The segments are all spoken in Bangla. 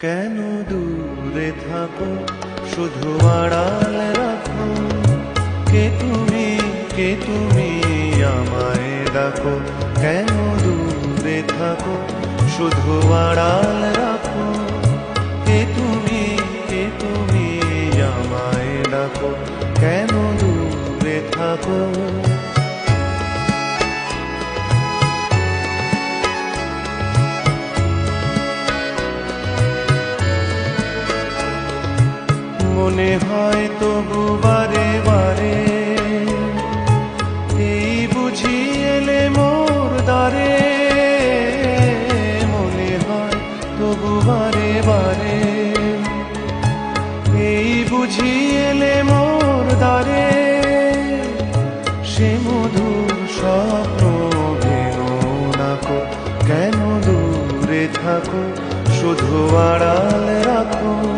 কেন দূরে থাকো? শুধু আড়াল রাখো। কে তুমি? কে তুমি? আমায় ডাকো। কেন দূরে থাকো? শুধু আড়াল রাখো। কে তুমি? কে তুমি? আমায় ডাকো। কেন দূরে থাকো? মনে হয় তবু বারে বারে। এই বুঝি এলে মোর দ্বারে। মনে হয় তবু বারে বারে। এই বুঝি এলে মোর দ্বারে। সে মধুর স্বপ্ন ভেঙো নাকো, কেন দূরে থাকো? শুধু আড়াল রাখো।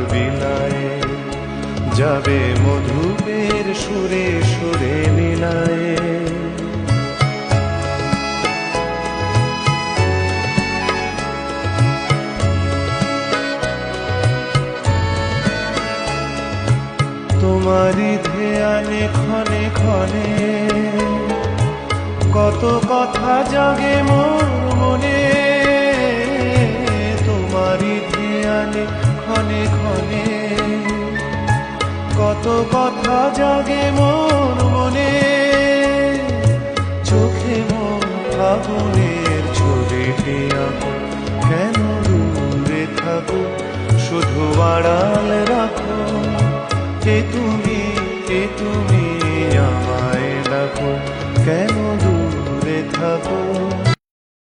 যাবে মধুপের সুরে সুরে মিলায় তোমারই ধ্যানে ক্ষণে ক্ষণে কত কথা জাগে মোর মনে। তোমারি ধ্যানে ক্ষণে ক্ষণে কত কথা জাগে মোর মনে। চোখে মোর ফাগুনের ছবিটি আঁকো কেন দূরে থাকো? শুধু আড়াল রাখো। কে তুমি কে তুমি আমায় ডাকো। কেন দূরে থাকো?